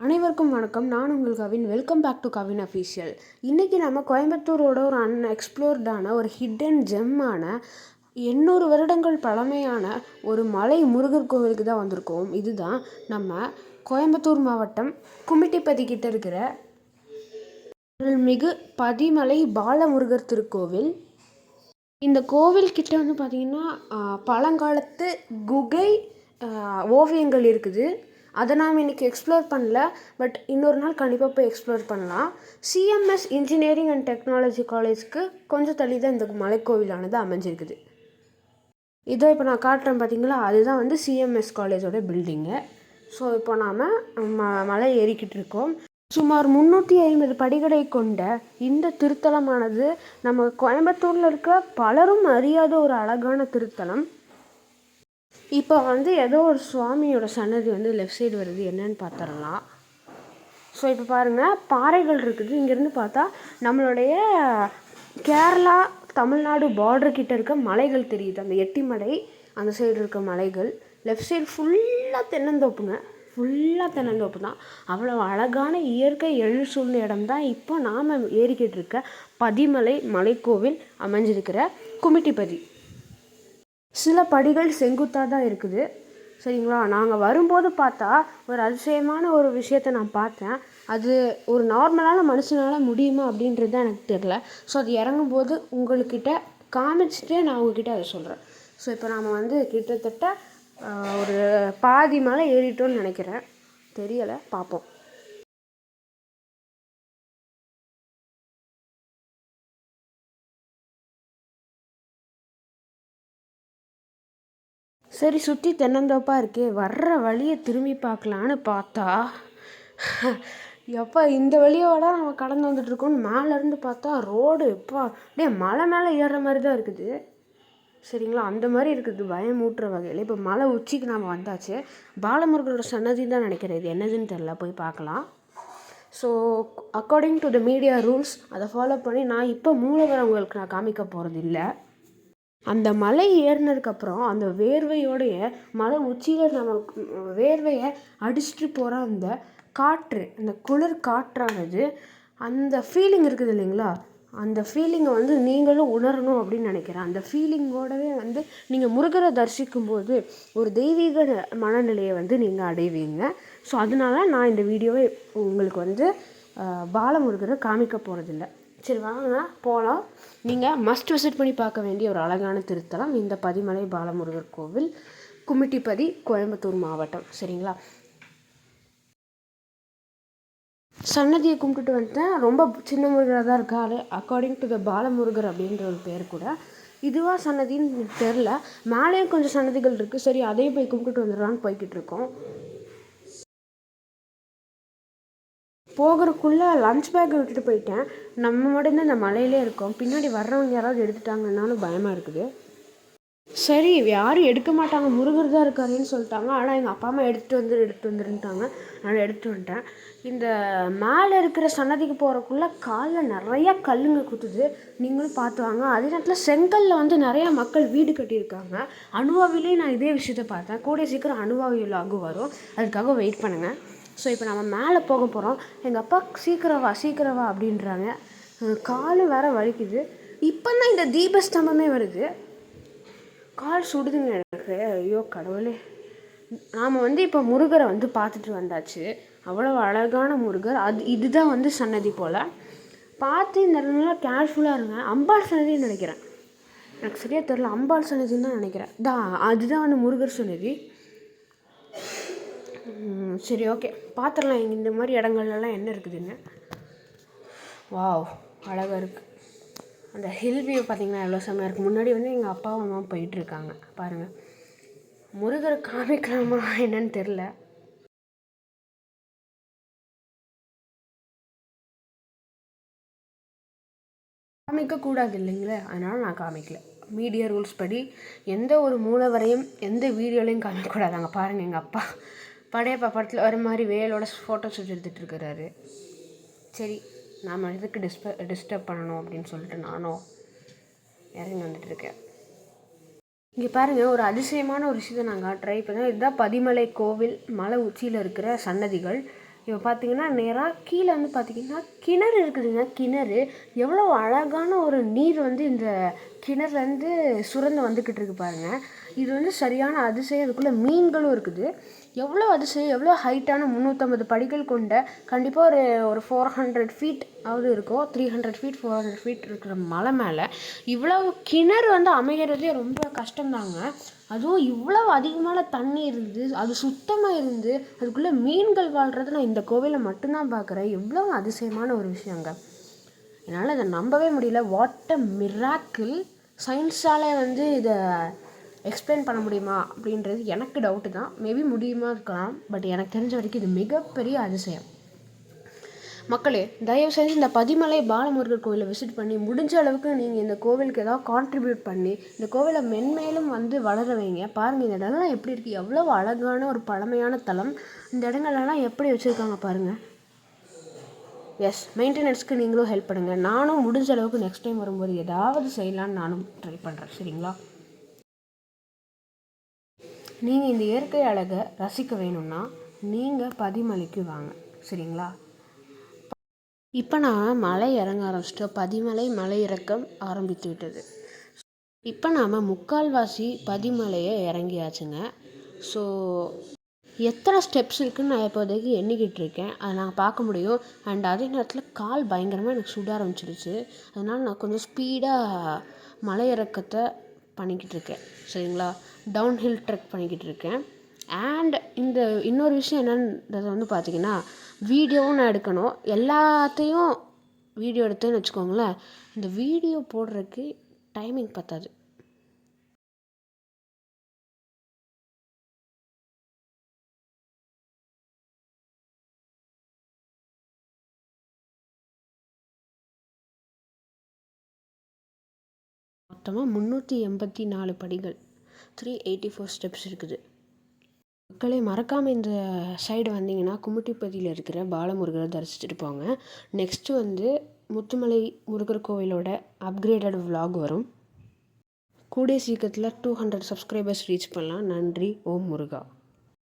அனைவருக்கும் வணக்கம். நான் உங்கள் Kavin. Welcome back to Kavin official இன்றைக்கி நம்ம கோயம்புத்தூரோட ஒரு அன்எக்ஸ்ப்ளோர்டான ஒரு ஹிடன் ஜெம்மான எண்ணூறு வருடங்கள் பழமையான ஒரு மலை முருகர் கோவிலுக்கு தான் வந்திருக்கோம். இதுதான் நம்ம கோயம்புத்தூர் மாவட்டம் கும்மிட்டிப்பதி கிட்ட இருக்கிற மிகு பதிமலை பாலமுருகர் திருக்கோவில். இந்த கோவில் கிட்ட வந்து பார்த்திங்கன்னா பழங்காலத்து குகை ஓவியங்கள் இருக்குது. அதை நாம் இன்றைக்கி எக்ஸ்ப்ளோர் பண்ணல பட் இன்னொரு நாள் கண்டிப்பாக போய் எக்ஸ்ப்ளோர் பண்ணலாம். சிஎம்எஸ் இன்ஜினியரிங் அண்ட் டெக்னாலஜி காலேஜ்க்கு கொஞ்சம் தள்ளி தான் இந்த மலைக்கோவிலானது அமைஞ்சிருக்குது. இதோ இப்போ நான் காட்டுறேன் பார்த்தீங்களா? அதுதான் வந்து சிஎம்எஸ் காலேஜோட பில்டிங்கு ஸோ இப்போ நாம் ம மலை ஏறிக்கிட்டு இருக்கோம். சுமார் முந்நூற்றி ஐம்பது படிகளை கொண்ட இந்த திருத்தலமானது நம்ம கோயம்புத்தூரில் இருக்க பலரும் அறியாத ஒரு அழகான திருத்தலம். இப்போ வந்து ஏதோ ஒரு சுவாமியோட சன்னதி வந்து லெஃப்ட் சைடு வருது என்னன்னு பார்த்துடலாம் ஸோ இப்போ பாருங்கள் பாறைகள் இருக்குது. இங்கேருந்து பார்த்தா நம்மளுடைய கேரளா தமிழ்நாடு பார்டர் கிட்ட இருக்க மலைகள் தெரியுது. அந்த எட்டிமலை அந்த சைடு இருக்க மலைகள். லெஃப்ட் சைடு ஃபுல்லாக தென்னந்தோப்புங்க. ஃபுல்லாக தென்னந்தோப்பு தான். அவ்வளோ அழகான இயற்கை எழில் சூழ்ந்த இடம் தான் இப்போ நாம் ஏறிக்கிட்டு இருக்க பதிமலை மலைக்கோவில் அமைஞ்சிருக்கிற குமிட்டிப்பதி. சில படிகள் செங்குத்தாக தான் இருக்குது. சரிங்களா? நாங்கள் வரும்போது பார்த்தா ஒரு அதிசயமான ஒரு விஷயத்தை நான் பார்த்தேன். அது ஒரு நார்மலான மனுஷனால் முடியுமா அப்படின்றது தான் எனக்கு தெரில ஸோ அது இறங்கும்போது உங்கள்கிட்ட காமிச்சிட்டே நான் உங்ககிட்ட அதை சொல்கிறேன் ஸோ இப்போ நாம் வந்து கிட்டத்தட்ட ஒரு பாதி மலை ஏறிட்டோம்னு நினைக்கிறேன். தெரியலை? பார்ப்போம். சரி சுற்றி தென்னந்தோப்பாக இருக்கே வர்ற வழியை திரும்பி பார்க்கலான்னு பார்த்தா எப்போ இந்த வழியோட நம்ம கடந்து வந்துட்டுருக்கோம்னு மேலேருந்து பார்த்தா ரோடு எப்பா அப்படியே மலை மேலே ஏறுற மாதிரி தான் இருக்குது. சரிங்களா? அந்த மாதிரி இருக்குது பயமூட்டுற வகையில். இப்போ மலை உச்சிக்கு நாம் வந்தாச்சு. பாலமுருகனோட சன்னதி தான் நினைக்கிறேன். இது என்னதுன்னு தெரில போய் பார்க்கலாம். So according to the media rules அதை ஃபாலோ பண்ணி நான் இப்போ மூலவரவங்களுக்கு நான் காமிக்க போகிறது இல்லை அந்த மலை ஏறினதுக்கப்புறம் அந்த வேர்வையோடைய மலை உச்சியில் நம்ம வேர்வையை அடிச்சிட்டு போகிற அந்த காற்று அந்த குளிர் காற்றானது அந்த ஃபீலிங் இருக்குது இல்லைங்களா? அந்த ஃபீலிங்கை வந்து நீங்களும் உணரணும் அப்படின்னு நினைக்கிறேன். அந்த ஃபீலிங்கோடவே வந்து நீங்கள் முருகரை தரிசிக்கும் போது ஒரு தெய்வீக மனநிலையை வந்து நீங்கள் அடைவீங்க. ஸோ அதனால நான் இந்த வீடியோவை உங்களுக்கு வந்து பாலமுருகரை காமிக்க போகிறதில்ல சரி வாங்க. போகலாம் நீங்கள் மஸ்ட் விசிட் பண்ணி பார்க்க வேண்டிய ஒரு அழகான திருத்தலம் இந்த பதிமலை பாலமுருகர் கோவில் கும்மிட்டிப்பதி கோயம்புத்தூர் மாவட்டம். சரிங்களா? சன்னதியை கும்பிட்டுட்டு வந்துட்டேன். ரொம்ப சின்ன முருகராக தான் இருக்காரு. அக்கார்டிங் டு த பாலமுருகர் அப்படின்ற ஒரு பேர் கூட. இதுவாக சன்னதின்னு தெரில மேலேயும் கொஞ்சம் சன்னதிகள் இருக்குது சரி அதையும் போய் கும்பிட்டுட்டு வந்துடலான்னு போய்கிட்டு இருக்கோம். போகிறக்குள்ளே லஞ்ச் பேக் விட்டுட்டு போயிட்டேன். நம்ம மட்டும்தான் இந்த மலையிலே இருக்கோம். பின்னாடி வர்றவங்க யாராவது எடுத்துட்டாங்கன்னாலும் பயமாக இருக்குது. சரி யாரும் எடுக்க மாட்டாங்க. முருகர் தான் இருக்காருன்னு சொல்லிட்டாங்க. ஆனால் எங்கள் அப்பா அம்மா எடுத்துகிட்டு வந்து எடுத்துட்டு வந்துருன்ட்டாங்க. நான் எடுத்துட்டு வந்துட்டேன். இந்த மேலே இருக்கிற சன்னதிக்கு போகிறக்குள்ளே காலில் நிறையா கல்லுங்க குத்துது. நீங்களும் பார்த்து வாங்க. அதே நேரத்தில் செங்கல்ல வந்து நிறையா மக்கள் வீடு கட்டியிருக்காங்க. அணுவாவிலே நான் இதே விஷயத்த பார்த்தேன். கூடிய சீக்கிரம் அணுவாவி லாகு வரும். அதுக்காக வெயிட் பண்ணுங்கள் ஸோ இப்போ நம்ம மேலே போக போகிறோம் எங்கள் அப்பா சீக்கிரம் வா சீக்கிரம் வா அப்படின்றாங்க. கால் காலு வேற வலிக்குது. இப்போ தான் இந்த தீபஸ்தம்பமே வருது. கால் சுடுதுங்க எனக்கு. ஐயோ கடவுளே. நாம் வந்து இப்போ முருகரை வந்து பார்த்துட்டு வந்தாச்சு. அவ்வளோ அழகான முருகர். அது இதுதான் வந்து சன்னதி போல். பார்த்து இந்த நல்லா கேர்ஃபுல்லாக இருங்க. அம்பாள் சன்னதின்னு நினைக்கிறேன். எனக்கு சரியாக தெரில அம்பாள் சன்னதின்னு தான் நினைக்கிறேன். தான் அதுதான் வந்து முருகர் சன்னதி. சரி ஓகே. பார்த்துடலாம் இந்த மாதிரி இடங்கள்லாம் என்ன இருக்குதுன்னு வாவ் அழகாக இருக்குது அந்த ஹில் வியூ பார்த்தீங்கன்னா எவ்வளோ செம்மையாக இருக்குது முன்னாடி வந்து எங்கள் அப்பா அம்மா போயிட்டுருக்காங்க பாருங்கள் முருகரை காமிக்கலாமா என்னன்னு தெரில காமிக்கக்கூடாது இல்லைங்களே? அதனால் நான் காமிக்கல. மீடியா ரூல்ஸ் படி எந்த ஒரு மூலவரையும் எந்த வீடியோலையும் காமிக்கக்கூடாது. அங்கே பாருங்கள் எங்கள் அப்பா. படையப்பா படத்தில் வர மாதிரி வேலோட ஃபோட்டோ ஷூட் எடுத்துகிட்டு இருக்கிறாரு சரி நாம் எதுக்கு டிஸ்ப டிஸ்டர்ப் பண்ணணும் அப்படின்னு சொல்லிட்டு நானும் இறங்கி வந்துட்டு இருக்கேன். இங்கே பாருங்கள் ஒரு அதிசயமான ஒரு விஷயத்தை நான் காட்டுறேன். இப்போ தான் இதுதான் பதிமலை கோவில் மலை உச்சியில் இருக்கிற சன்னதிகள். இப்போ பார்த்தீங்கன்னா நேராக கீழே வந்து பார்த்தீங்கன்னா கிணறு இருக்குதுங்க. கிணறு. எவ்வளோ அழகான ஒரு நீர் வந்து இந்த கிணறுலேருந்து சுரந்து வந்துக்கிட்டு இருக்கு பாருங்கள் இது வந்து சரியான அதிசயம். இதுக்குள்ளே மீன்களும் இருக்குது. எவ்வளோ அதிசயம் எவ்வளோ ஹைட்டான முந்நூற்றம்பது படிகள் கொண்ட கண்டிப்பாக ஒரு ஒரு ஃபோர் ஹண்ட்ரட் ஃபீட் அது இருக்கும் three hundred feet four hundred feet இருக்கிற மலை மேலே இவ்வளோ கிணறு வந்து அமைகிறதே ரொம்ப கஷ்டம்தாங்க. அதுவும் இவ்வளோ அதிகமான தண்ணி இருந்து அது சுத்தமாக இருந்து அதுக்குள்ளே மீன்கள் வாழ்கிறது நான் இந்த கோவிலில் மட்டும்தான் பார்க்குறேன். எவ்வளோ அதிசயமான ஒரு விஷயங்க. என்னால் இதை நம்பவே முடியல. வாட் அ மிராக்கிள் சயின்ஸால் வந்து இதை எக்ஸ்பிளைன் பண்ண முடியுமா அப்படின்றது எனக்கு டவுட்டு தான். மேபி முடியுமா இருக்கலாம். பட் எனக்கு தெரிஞ்ச வரைக்கும் இது மிகப்பெரிய அதிசயம். மக்களே தயவு செஞ்சு இந்த பதிமலை பாலமுருகர் கோவிலை விசிட் பண்ணி முடிஞ்ச அளவுக்கு நீங்கள் இந்த கோவிலுக்கு ஏதாவது கான்ட்ரிபியூட் பண்ணி இந்த கோவிலை மென்மேலும் வந்து வளர வைங்க. பாருங்கள் இந்த இடம்லாம் எப்படி இருக்குது எவ்வளோ அழகான ஒரு பழமையான தலம். இந்த இடங்கள்லாம் எப்படி வச்சுருக்காங்க பாருங்கள் எஸ் மெயின்டெனன்ஸ்க்கு நீங்களும் ஹெல்ப் பண்ணுங்கள் நானும் முடிஞ்ச அளவுக்கு நெக்ஸ்ட் டைம் வரும்போது ஏதாவது செய்யலான்னு நானும் ட்ரை பண்ணுறேன் சரிங்களா? நீங்கள் இந்த இயற்கை அழகை ரசிக்க வேணும்னா நீங்கள் பதிமலைக்கு வாங்க. சரிங்களா? இப்போ நான் மலை இறங்க ஆரம்பிச்சிட்டோம். பதிமலை மலை இறக்கம் ஆரம்பித்து விட்டது. இப்போ நாம் முக்கால்வாசி பதிமலையை இறங்கியாச்சுங்க. ஸோ எத்தனை ஸ்டெப்ஸ் இருக்குதுன்னு நான் இப்போதைக்கு எண்ணிக்கிட்டு இருக்கேன். அதை நான் பார்க்க முடியும். அண்ட் அதே நேரத்தில் கால் பயங்கரமாக எனக்கு சுட ஆரம்பிச்சிருச்சு. அதனால் நான் கொஞ்சம் ஸ்பீடாக மலை இறக்கத்தை பண்ணிக்கிட்டு இருக்கேன். சரிங்களா? டவுன் ஹில் ட்ரெக் பண்ணிக்கிட்டு இருக்கேன் அண்ட் இந்த இன்னொரு விஷயம் என்னன்றது வந்து பார்த்திங்கன்னா வீடியோவும் நான் எடுக்கணும். எல்லாத்தையும் வீடியோ எடுத்தேன்னு வச்சுக்கோங்களேன் இந்த வீடியோ போடுறதுக்கு டைமிங் பற்றாது மொத்தமாக முந்நூற்றி எண்பத்தி நாலு படிகள். த்ரீ எயிட்டி ஃபோர் ஸ்டெப்ஸ் இருக்குது. மக்களே மறக்காமல் இந்த சைடு வந்தீங்கன்னா கும்மிட்டிப்பதியில் இருக்கிற பாலமுருகரை தரிசிச்சுட்டு போங்க. நெக்ஸ்ட்டு வந்து முத்துமலை முருகர் கோவிலோட அப்கிரேடட் விலாக் வரும். கூடிய சீக்கிரத்தில் டூ ஹண்ட்ரட் சப்ஸ்கிரைபர்ஸ் ரீச் பண்ணலாம். நன்றி. ஓம் முருகா.